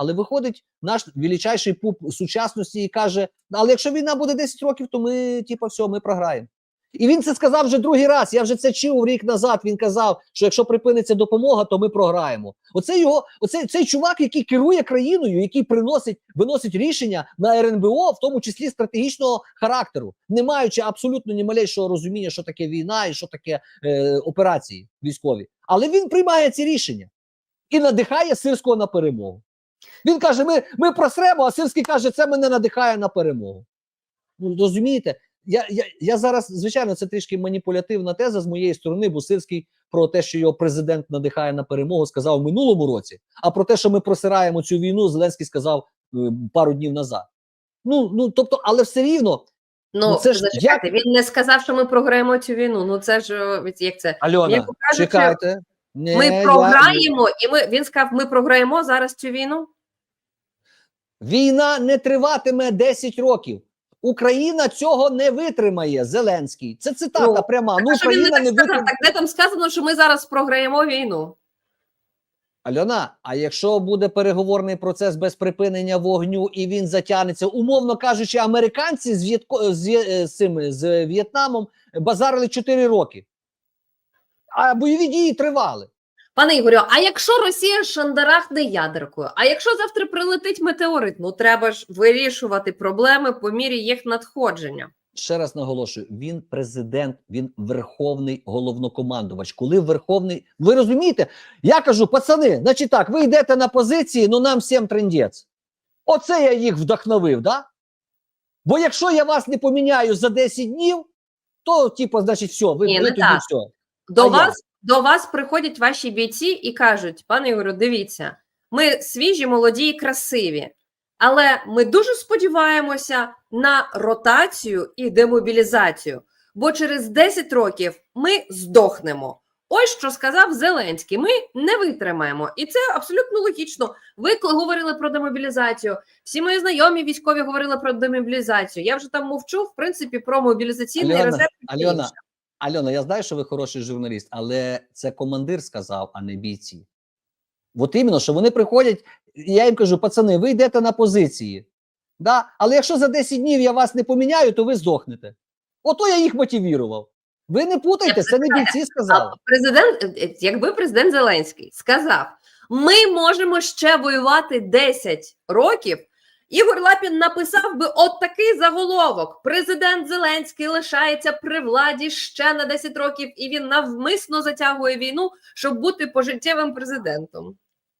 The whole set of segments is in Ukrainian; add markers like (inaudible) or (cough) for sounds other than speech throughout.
Але виходить наш величайший пуп сучасності і каже: але якщо війна буде 10 років, то ми, типу, все, ми програємо. І він це сказав вже другий раз. Я вже це чув рік назад. Він казав, що якщо припиниться допомога, то ми програємо. Оце його, оце цей чувак, який керує країною, який приносить виносить рішення на РНБО, в тому числі стратегічного характеру, не маючи абсолютно ні малейшого розуміння, що таке війна і що таке е, операції військові. Але він приймає ці рішення і надихає сирського на перемогу. Він каже: ми, ми просремо, а Сирський каже, це мене надихає на перемогу. Ну розумієте? Я, я, я зараз, звичайно, це трішки маніпулятивна теза з моєї сторони, бо Сирський про те, що його президент надихає на перемогу, сказав в минулому році. А про те, що ми просираємо цю війну, Зеленський сказав е, пару днів назад. Ну, ну тобто, але все рівно, Ну, Ну, це ж зачекайте, він не сказав, що ми програємо цю війну. Ну це ж як це? Альона, кажучи, чекайте. Ні, Ми я- програємо, і ми він сказав, ми програємо зараз цю війну. Війна не триватиме 10 років. Україна цього не витримає. Зеленський. Це цитата Ну, пряма. Ну, а що він не так не витримає. Так де там сказано, що ми зараз програємо війну? Альона, а якщо буде переговорний процес без припинення вогню і він затягнеться, умовно кажучи, американці з, В'єтко, з, е, з, з В'єтнамом базарили 4 роки, а бойові дії тривали. Пане Ігорю, а якщо Росія шандарахне ядеркою, а якщо завтра прилетить метеорит, ну треба ж вирішувати проблеми по мірі їх надходження. Ще раз наголошую: він президент, він верховний головнокомандувач. Коли верховний, ви розумієте? Я кажу, пацани, значить так, ви йдете на позиції, ну нам всім трендець. Оце я їх вдохновив, да? Бо якщо я вас не поміняю за 10 днів, то типу, значить, все, ви, Ні, ви не тоді так. все. До А вас до вас приходять ваші бійці і кажуть: пане Ігорю, дивіться, ми свіжі, молоді і красиві, але ми дуже сподіваємося на ротацію і демобілізацію, бо через 10 років ми здохнемо. Ось що сказав Зеленський. Ми не витримаємо, і це абсолютно логічно. Ви говорили про демобілізацію. Всі мої знайомі військові говорили про демобілізацію. Я вже там мовчу, в принципі, про мобілізаційний Альона, резерв. Альона. Альона, я знаю, що ви хороший журналіст, але це командир сказав, а не бійці. От іменно, що вони приходять, і я їм кажу, пацани, ви йдете на позиції. Да? Але якщо за 10 днів я вас не поміняю, то ви здохнете. Ото я їх мотивував. Ви не путайте, це не бійці сказали. А президент, е, е, якби президент Зеленський сказав: ми можемо ще воювати 10 років. Ігор Лапін написав би от такий заголовок: Президент Зеленський лишається при владі ще на 10 років, і він навмисно затягує війну, щоб бути пожиттєвим президентом.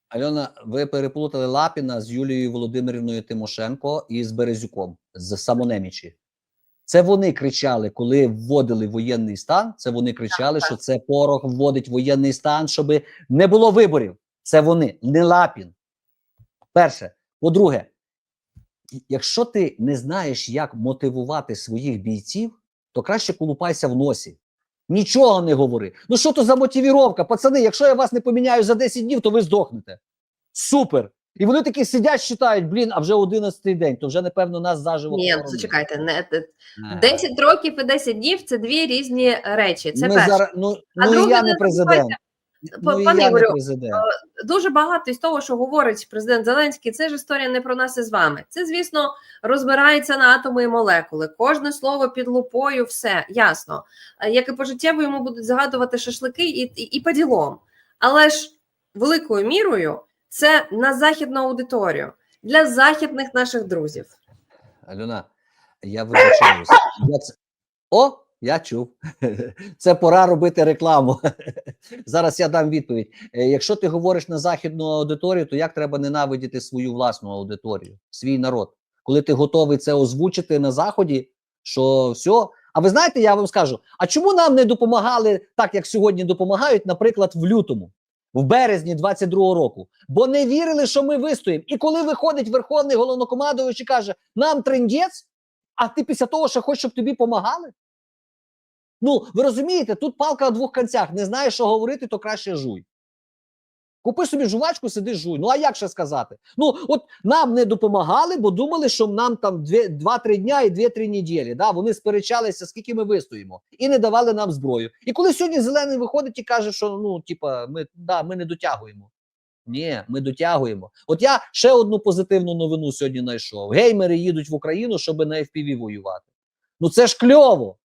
Альона, ви переплутали Лапіна з Юлією Володимирівною Тимошенко і з Березюком з Самонемічі. Це вони кричали, коли вводили воєнний стан. Це вони кричали, що це порох вводить воєнний стан, щоб не було виборів. Це вони, не Лапін. Перше. По-друге, якщо ти не знаєш, як мотивувати своїх бійців, то краще колупайся в носі. Нічого не говори. Ну що то за мотивіровка? Пацани, якщо я вас не поміняю за 10 днів, то ви здохнете. Супер! І вони такі сидять, читають, блін, а вже 11 день, то вже, напевно, нас заживо. Ні, ну, зачекайте, не те- Е. 10 років і 10 днів це дві різні речі. Це перше. зараз, ну, А ну друге, я не не президент. Ну, пане Ігорю, дуже багато із того, що говорить президент Зеленський, це ж історія не про нас із вами. Це, звісно, розбирається на атоми і молекули. Кожне слово під лупою, все ясно. Е, Як і пожиттєво йому будуть згадувати шашлики і, і, і по ділом. Але ж великою мірою це на західну аудиторію для західних наших друзів. Альона, я це... О, я чув. (laughs) Це пора робити рекламу. (laughs) Зараз я дам відповідь. Е, Якщо ти говориш на західну аудиторію, то як треба ненавидіти свою власну аудиторію, свій народ? Коли ти готовий це озвучити на заході, що все. А ви знаєте, я вам скажу: а чому нам не допомагали так, як сьогодні допомагають, наприклад, в лютому, в березні 22-го року? Бо не вірили, що ми вистоїмо. І коли виходить верховний головнокомандувач і каже, нам трендець, а ти після того ще хочеш, щоб тобі помагали? Ну, ви розумієте, тут палка на двох кінцях. Не знаєш, що говорити, то краще жуй. Купи собі жувачку, сиди жуй. Ну а як ще сказати? Ну, от нам не допомагали, бо думали, що нам там 2-3 дня і 2-3 неділі. Да? Вони сперечалися, скільки ми вистоїмо, і не давали нам зброю. І коли сьогодні зелений виходить і каже, що ну, типа, ми, да, ми не дотягуємо. Ні, ми дотягуємо. От я ще одну позитивну новину сьогодні знайшов. Геймери їдуть в Україну, щоб на FPV воювати. Ну це ж кльово.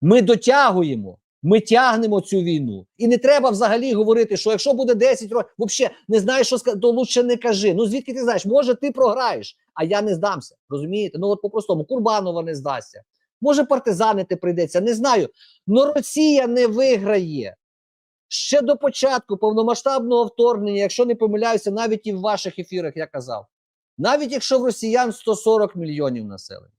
Ми дотягуємо. Ми тягнемо цю війну. І не треба взагалі говорити, що якщо буде 10 років, взагалі не знаєш, що сказати, то лучше не кажи. Ну звідки ти знаєш? Може, ти програєш, а я не здамся. Розумієте? Ну от по-простому, Курбанова не здасться. Може, партизанити прийдеться, не знаю. Но Росія не виграє. Ще до початку повномасштабного вторгнення, якщо не помиляюся, навіть і в ваших ефірах я казав, навіть якщо в росіян 140 мільйонів населення,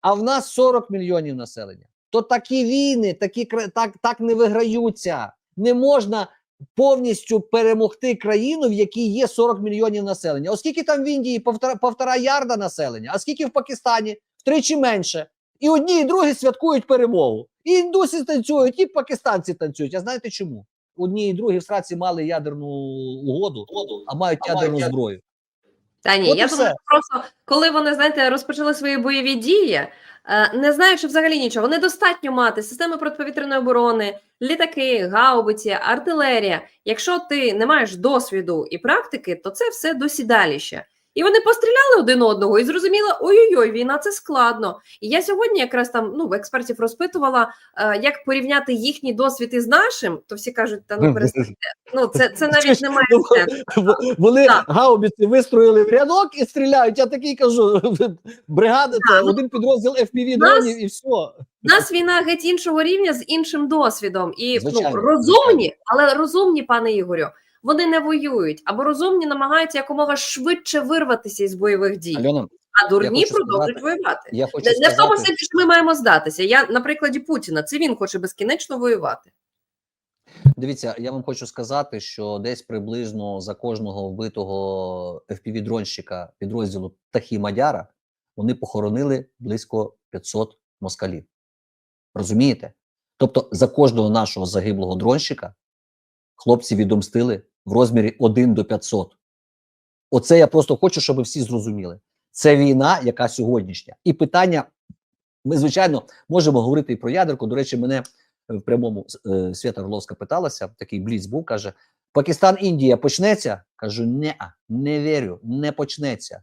а в нас 40 мільйонів населення, то такі війни, такі так, так не виграються. Не можна повністю перемогти країну, в якій є 40 мільйонів населення. Оскільки там в Індії повтора, повтора ярда населення, а скільки в Пакистані втричі менше. І одні, і другі святкують перемогу. І індуси танцюють, і пакистанці танцюють. А знаєте чому? Одні і другі в сраці мали ядерну угоду, а мають ядерну зброю. Та ні, От я думаю, просто коли вони знаєте розпочали свої бойові дії, е, не знаючи взагалі нічого, недостатньо мати системи протиповітряної оборони, літаки, гаубиці, артилерія. Якщо ти не маєш досвіду і практики, то це все досідаліще. І вони постріляли один одного і зрозуміли, ой-ой-ой, війна це складно. І я сьогодні якраз там ну в експертів розпитувала, е, як порівняти їхній досвід із нашим, то всі кажуть, та ну (laughs) перестаньте. Ну це, це навіть не має сенсу. (laughs) Вони Так. гаубиці вистроїли в рядок і стріляють. Я такий кажу: бригада це ну, один підрозділ FPV дронів і все. Нас війна геть іншого рівня з іншим досвідом. І Звичайно, ну, розумні, але розумні, пане Ігорю, вони не воюють або розумні намагаються якомога швидше вирватися із бойових дій, Альона, а дурні продовжують сказати, воювати. я хочу Не, не в тому сказати, сенсі, що ми маємо здатися. Я на прикладі Путіна. Це він хоче безкінечно воювати. Дивіться, я вам хочу сказати, що десь приблизно за кожного вбитого FPV-дронщика підрозділу Птахі Мадяра вони похоронили близько 500 москалів. Розумієте? Тобто за кожного нашого загиблого дронщика хлопці відомстили в розмірі 1 до 500. Оце я просто хочу, щоб ви всі зрозуміли. Це війна, яка сьогоднішня. І питання, ми, звичайно, можемо говорити і про ядерку. До речі, мене в прямому е, Свята Орловська питалася, такий бліц був, каже: Пакистан, Індія почнеться? Кажу, не, не вірю, не почнеться.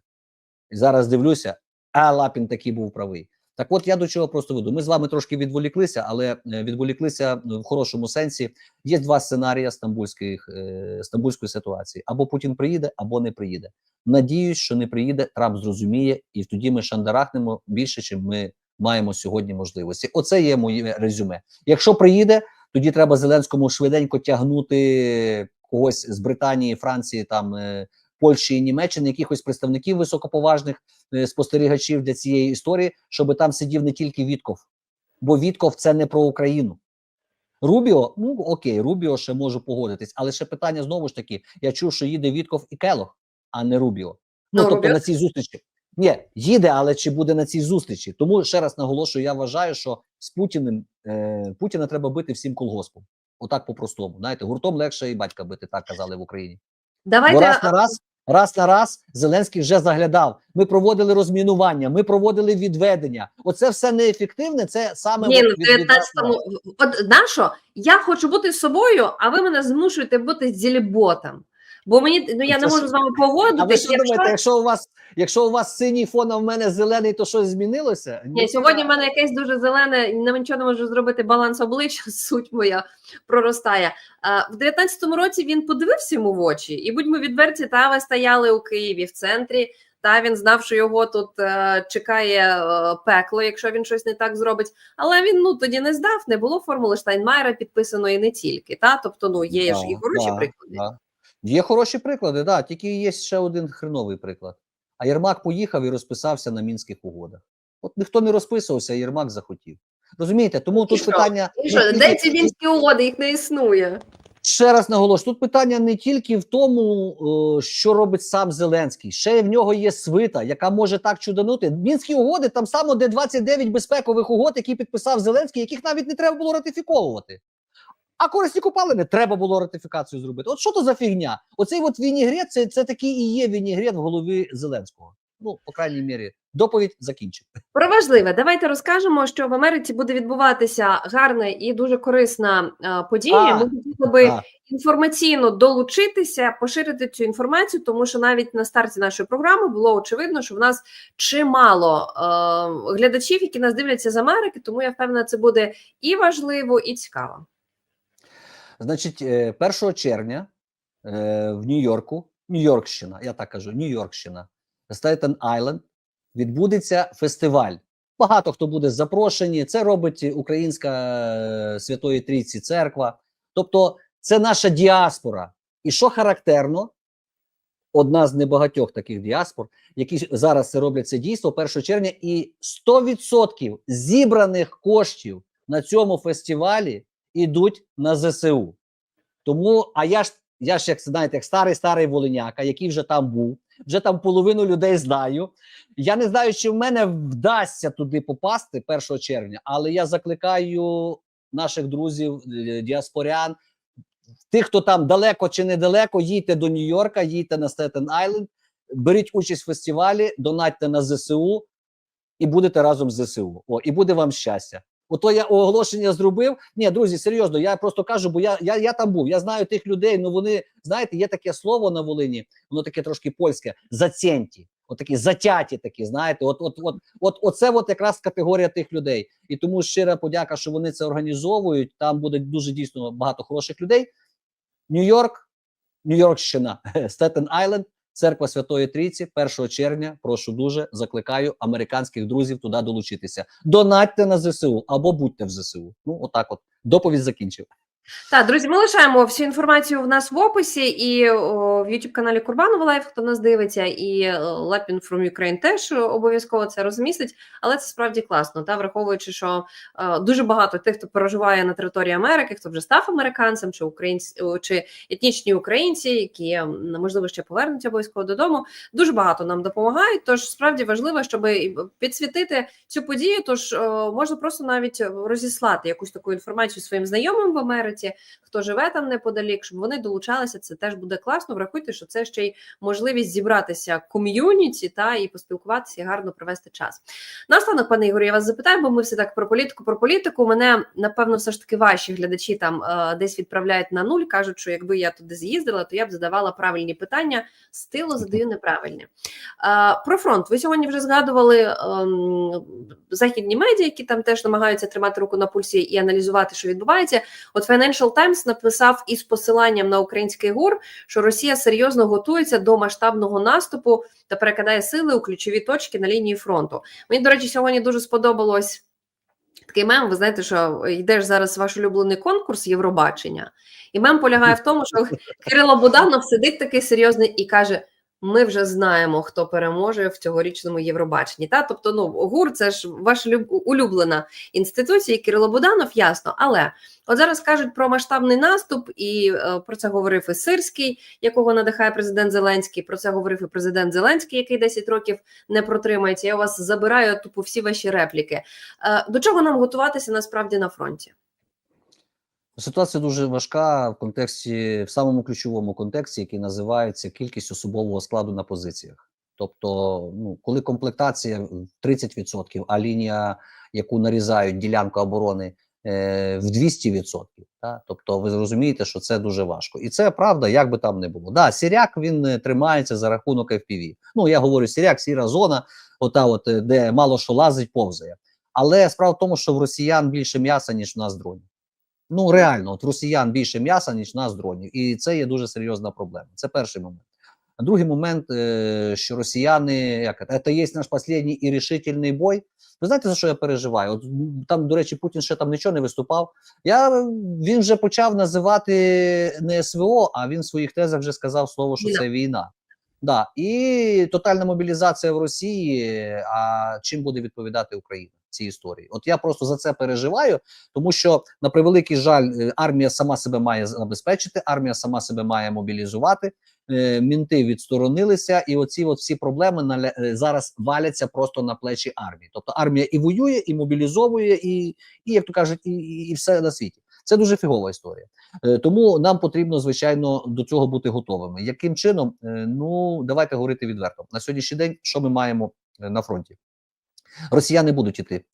І зараз дивлюся, а Лапін таки був правий. Так от я до чого просто веду. Ми з вами трошки відволіклися, але е, відволіклися ну, в хорошому сенсі. Є два сценарії стамбульських, е, стамбульської ситуації: або Путін приїде, або не приїде. Надіюсь, що не приїде, Трамп зрозуміє, і тоді ми шандарахнемо більше, чим ми маємо сьогодні можливості. Оце є моє резюме. Якщо приїде, тоді треба Зеленському швиденько тягнути когось з Британії, Франції, там е, Польщі і Німеччини, якихось представників високоповажних е, спостерігачів для цієї історії, щоб там сидів не тільки Вітков, бо Вітков це не про Україну. Рубіо, ну окей, Рубіо ще можу погодитись, але ще питання знову ж таки: я чув, що їде Вітков і Келох, а не Рубіо. Ну, Ну, тобто Рубіо- на цій зустрічі. Ні, їде, але чи буде на цій зустрічі? Тому ще раз наголошую, я вважаю, що з Путіним е, Путіна треба бити всім колгоспом. Отак по-простому. Знаєте, гуртом легше і батька бити, так казали в Україні. Бо Давайте раз на раз, раз на раз Зеленський вже заглядав. Ми проводили розмінування, ми проводили відведення. Оце все неефективне. Це саме Ні, ну від- від- 19-му. От нащо? Я хочу бути собою, а ви мене змушуєте бути зіліботом. Бо мені ну я Це не можу ж- з вами А ви що думаєте, якщо у вас, якщо у вас синій фон, а в мене зелений, то щось змінилося? Ні, сьогодні в мене якесь дуже зелене, не нічого не можу зробити. Баланс обличчя, (laughs) суть моя проростає. А, в 19-му році він подивився йому в очі, і будьмо відверті, та ви стояли у Києві в центрі. Та він знав, що його тут е, чекає е, пекло, якщо він щось не так зробить. Але він ну тоді не здав, не було формули Штайнмайера підписаної не тільки. Та тобто, ну є ж і хороші да, приклади. да. Є хороші приклади, да, тільки є ще один хреновий приклад. А Єрмак поїхав і розписався на мінських угодах. От ніхто не розписувався, а Єрмак захотів. Розумієте, тому І тут що? питання І що, де ці мінські угоди? Їх не існує. ще раз наголошую, тут питання не тільки в тому, е, що робить сам Зеленський, ще в нього є свита, яка може так чуданути. Мінські угоди там само, де 29 безпекових угод, які підписав Зеленський, яких навіть не треба було ратифіковувати. А корисні купалини треба було ратифікацію зробити. От що то за фігня? Оцей от вінігрет, це, це такий і є вінігрет в голові Зеленського. Ну, по крайній мірі, доповідь закінчив. Про важливе, давайте розкажемо, що в Америці буде відбуватися гарна і дуже корисна е, подія. А, Ми хотіли би інформаційно долучитися, поширити цю інформацію, тому що навіть на старті нашої програми було очевидно, що в нас чимало е, глядачів, які нас дивляться з Америки. Тому я впевнена, це буде і важливо, і цікаво. Значить, е, 1 червня е, в Нью-Йорку, Нью-Йоркщина, я так кажу, Нью-Йоркщина, Стейтен Айленд, відбудеться фестиваль. Багато хто буде запрошені. Це робить Українська е, Святої Трійці Церква. Тобто, це наша діаспора. І що характерно, одна з небагатьох таких діаспор, які зараз це роблять це дійство 1 червня, і 100% зібраних коштів на цьому фестивалі ідуть на ЗСУ. Тому, а я ж я ж як знаєте, як старий старий волиняка, який вже там був, вже там половину людей знаю. Я не знаю, чи в мене вдасться туди попасти 1 червня, але я закликаю наших друзів, е, діаспорян, тих, хто там далеко чи недалеко, їдьте до Нью-Йорка, їдьте на Стетен Айленд, беріть участь в фестивалі, донатьте на ЗСУ і будете разом з ЗСУ. О, і буде вам щастя. Ото я оголошення зробив. Ні, друзі, серйозно, я просто кажу, бо я, я, я там був. Я знаю тих людей. Ну вони знаєте, є таке слово на Волині, воно таке трошки польське зацєнті. От такі затяті, такі, знаєте, от, от, от, от, оце от якраз категорія тих людей. І тому щира подяка, що вони це організовують. Там буде дуже дійсно багато хороших людей. Нью-Йорк, Нью-Йоркщина, (laughs) Стетен Айленд, Церква Святої Трійці, 1 червня. Прошу дуже закликаю американських друзів туди долучитися. Донатьте на ЗСУ або будьте в ЗСУ. Ну, отак, от доповідь закінчив. Так, друзі, ми лишаємо всю інформацію в нас в описі і о, в youtube каналі Курбанова Лайф, хто нас дивиться, і е, Lapin from Ukraine теж обов'язково це розмістить. Але це справді класно, та враховуючи, що е, дуже багато тих, хто проживає на території Америки, хто вже став американцем, чи українці чи етнічні українці, які можливо ще повернуться обов'язково додому. Дуже багато нам допомагають. Тож справді важливо, щоб підсвітити цю подію. Тож е, можна просто навіть розіслати якусь таку інформацію своїм знайомим в Америці, хто живе там неподалік, щоб вони долучалися. Це теж буде класно. Врахуйте, що це ще й можливість зібратися ком'юніті та і поспілкуватися і гарно провести час. Наостанок, пане Ігорю, я вас запитаю, бо ми все так про політику. Про політику мене напевно все ж таки ваші глядачі там е, десь відправляють на нуль. кажуть, що якби я туди з'їздила, то я б задавала правильні питання. Стилу задаю неправильні. Е, про фронт. Ви сьогодні вже згадували ем, західні медіа, які там теж намагаються тримати руку на пульсі і аналізувати, що відбувається. От Financial Times написав із посиланням на український ГУР, що Росія серйозно готується до масштабного наступу та перекидає сили у ключові точки на лінії фронту. Мені, до речі, сьогодні дуже сподобалось. Такий мем, ви знаєте, що йдеш зараз ваш улюблений конкурс Євробачення, і мем полягає в тому, що Кирило Буданов сидить такий серйозний і каже: ми вже знаємо, хто переможе в цьогорічному Євробаченні. Та тобто, ну ГУР це ж ваша люб- улюблена інституція, Кирило Буданов, ясно. Але от зараз кажуть про масштабний наступ, і е, про це говорив і Сирський, якого надихає президент Зеленський. Про це говорив і президент Зеленський, який 10 років не протримається. Я у вас забираю тупо всі ваші репліки. Е, до чого нам готуватися насправді на фронті? Ситуація дуже важка в контексті, в самому ключовому контексті, який називається кількість особового складу на позиціях. Тобто, ну, коли комплектація в 30%, а лінія, яку нарізають ділянку оборони е, в 200%, та? тобто ви зрозумієте, що це дуже важко. І це правда, як би там не було. Да, Сіряк він е, тримається за рахунок FPV. Ну, я говорю, Сіряк, сіра зона, ота от, е, де мало що лазить, повзає. Але справа в тому, що в росіян більше м'яса, ніж в нас дронів. Ну реально, от росіян більше м'яса, ніж нас дронів, і це є дуже серйозна проблема. Це перший момент. А другий момент, е, що росіяни, як це, це є наш останній і рішительний бой. Ви знаєте, за що я переживаю? От там, до речі, Путін ще там нічого не виступав. Я він вже почав називати не СВО, а він в своїх тезах вже сказав слово, що це війна. Да, і тотальна мобілізація в Росії. А чим буде відповідати Україна в цій історії? От я просто за це переживаю, тому що на превеликий жаль, е, армія сама себе має забезпечити, армія сама себе має мобілізувати. е, Мінти відсторонилися, і оці от всі проблеми наля- е, зараз валяться просто на плечі армії. Тобто армія і воює, і мобілізовує, і, і як то кажуть, і, і все на світі. Це дуже фігова історія. Е, Тому нам потрібно, звичайно, до цього бути готовими. Яким чином? Е, Ну, давайте говорити відверто. На сьогоднішній день, що ми маємо е, на фронті? Росіяни будуть іти.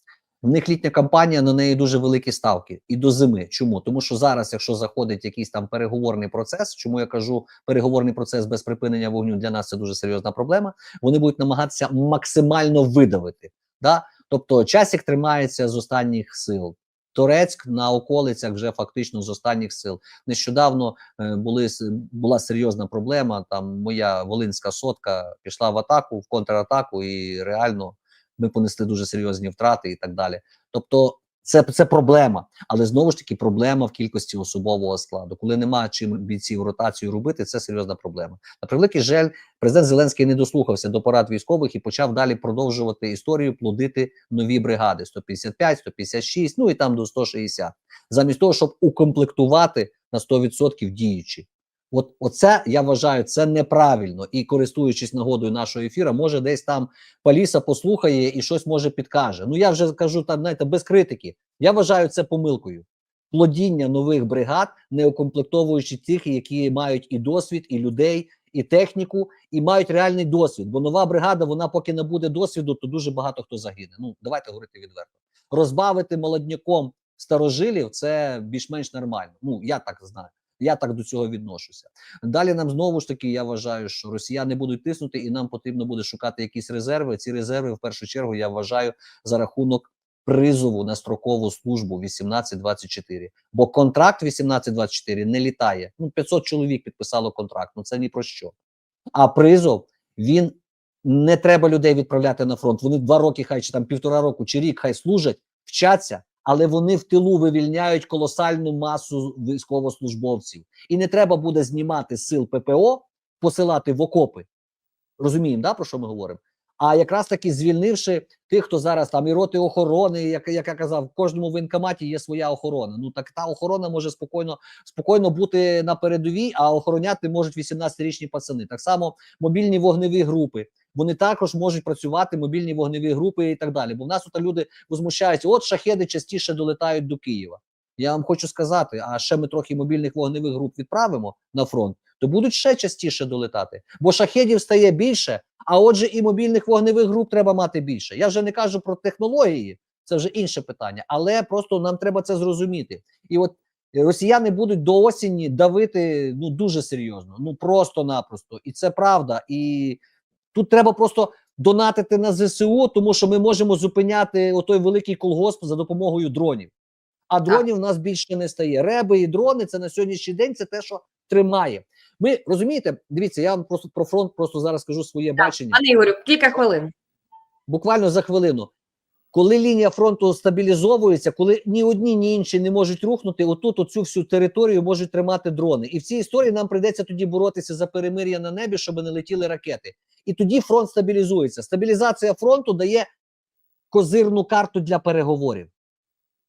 В них літня кампанія, на неї дуже великі ставки і до зими. Чому? Тому що зараз, якщо заходить якийсь там переговорний процес, чому я кажу переговорний процес без припинення вогню для нас це дуже серйозна проблема. Вони будуть намагатися максимально видавити. Да? Тобто часик тримається з останніх сил. Турецьк на околицях вже фактично з останніх сил. Нещодавно е, були була серйозна проблема. Там моя волинська сотка пішла в атаку, в контратаку, і реально ми понесли дуже серйозні втрати і так далі. Тобто, це, це проблема, але знову ж таки проблема в кількості особового складу. Коли нема чим бійців ротацію робити, це серйозна проблема. На превеликий жаль, президент Зеленський не дослухався до порад військових і почав далі продовжувати історію, плодити нові бригади: 155, 156, ну і там до 160. Замість того, щоб укомплектувати на 100% діючі. От оце я вважаю, це неправильно. І користуючись нагодою нашого ефіру, може десь там Паліса послухає і щось може підкаже. Ну я вже кажу там, знаєте, без критики. Я вважаю це помилкою. Плодіння нових бригад, не укомплектовуючи тих, які мають і досвід, і людей, і техніку, і мають реальний досвід. Бо нова бригада, вона поки не буде досвіду, то дуже багато хто загине. Ну давайте говорити відверто. Розбавити молодняком старожилів це більш-менш нормально. Ну я так знаю. Я так до цього відношуся. Далі нам знову ж таки я вважаю, що росіяни будуть тиснути, і нам потрібно буде шукати якісь резерви. Ці резерви, в першу чергу, я вважаю за рахунок призову на строкову службу 18-24. Бо контракт 18-24 не літає. Ну 500 чоловік підписало контракт. Ну це ні про що. А призов він не треба людей відправляти на фронт. Вони два роки, хай чи там півтора року чи рік хай служать, вчаться, але вони в тилу вивільняють колосальну масу військовослужбовців. І не треба буде знімати сил ППО, посилати в окопи. Розуміємо, да, про що ми говоримо? А якраз таки звільнивши тих, хто зараз там і роти охорони, як, як я казав, в кожному воєнкоматі є своя охорона. Ну так та охорона може спокійно спокійно бути на передовій, а охороняти можуть 18-річні пацани. Так само мобільні вогневі групи. Вони також можуть працювати, мобільні вогневі групи і так далі. Бо в нас тут люди возмущаються, от шахеди частіше долетають до Києва. Я вам хочу сказати, а ще ми трохи мобільних вогневих груп відправимо на фронт, то будуть ще частіше долетати. Бо шахедів стає більше, а отже, і мобільних вогневих груп треба мати більше. Я вже не кажу про технології, це вже інше питання, але просто нам треба це зрозуміти. І от росіяни будуть до осені давити ну дуже серйозно, ну просто-напросто. І це правда. І тут треба просто донатити на ЗСУ, тому що ми можемо зупиняти отой великий колгосп за допомогою дронів. А дронів у нас більше не стає. Реби і дрони це на сьогоднішній день це те, що тримає. Ми розумієте, дивіться, я вам просто про фронт просто зараз скажу своє бачення. Пане Ігорю, кілька хвилин. Буквально за хвилину. Коли лінія фронту стабілізовується, коли ні одні, ні інші не можуть рухнути, отут оцю всю територію можуть тримати дрони. І в цій історії нам прийдеться тоді боротися за перемир'я на небі, щоб не летіли ракети. І тоді фронт стабілізується. Стабілізація фронту дає козирну карту для переговорів.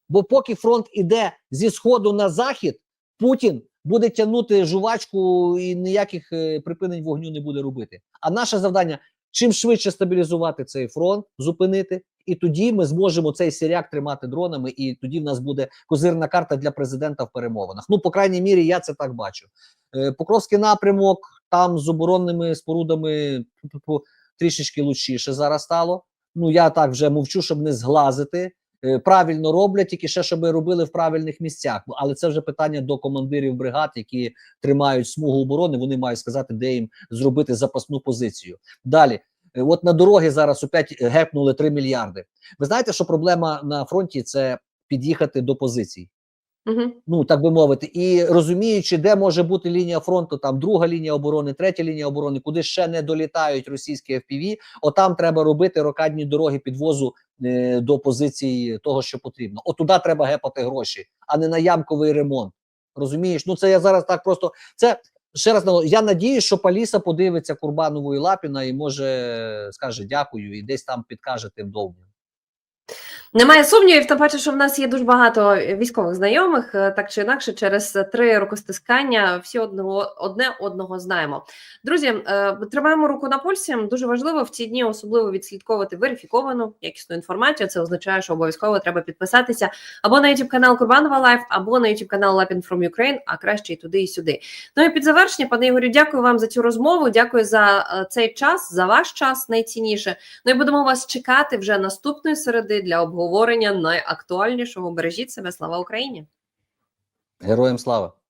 Бо поки фронт іде зі сходу на захід, Путін буде тягнути жувачку і ніяких е, припинень вогню не буде робити. А наше завдання чим швидше стабілізувати цей фронт, зупинити, і тоді ми зможемо цей сіряк тримати дронами, і тоді в нас буде козирна карта для президента в перемовинах. Ну, по крайній мірі, я це так бачу. Е, Покровський напрямок там з оборонними спорудами трішечки лучіше зараз стало. Ну я так вже мовчу, щоб не зглазити. Е, Правильно роблять, тільки ще щоб робили в правильних місцях. Але це вже питання до командирів бригад, які тримають смугу оборони. Вони мають сказати, де їм зробити запасну позицію. Далі, е, от на дороги зараз опять гепнули 3 мільярди. Ви знаєте, що проблема на фронті це під'їхати до позицій Угу. ну так би мовити, і розуміючи, де може бути лінія фронту, там друга лінія оборони, третя лінія оборони, куди ще не долітають російські FPV, отам треба робити рокадні дороги підвозу е, до позиції того, що потрібно. От туди треба гепати гроші, а не на ямковий ремонт. Розумієш? Ну це я зараз так просто це. Ще раз я надію, що Паліса подивиться Курбанову і Лапіна і може скаже дякую, і десь там підкаже тим довгим. Немає сумнівів, тим паче, що в нас є дуже багато військових знайомих, е, так чи інакше, через три рукостискання всі одного одне одного знаємо. Друзі, е, тримаємо руку на пульсі. Дуже важливо в ці дні особливо відслідковувати верифіковану якісну інформацію. Це означає, що обов'язково треба підписатися або на youtube канал Курбанова Лайф, або на youtube канал Lapin from Ukraine, а краще і туди, і сюди. Ну і під завершення, пане Ігорю, дякую вам за цю розмову. Дякую за е, цей час, за ваш час найцінніше. Ну і будемо вас чекати вже наступної середи для обговорення найактуальнішого. Бережіть себе. Слава Україні! Героям слава!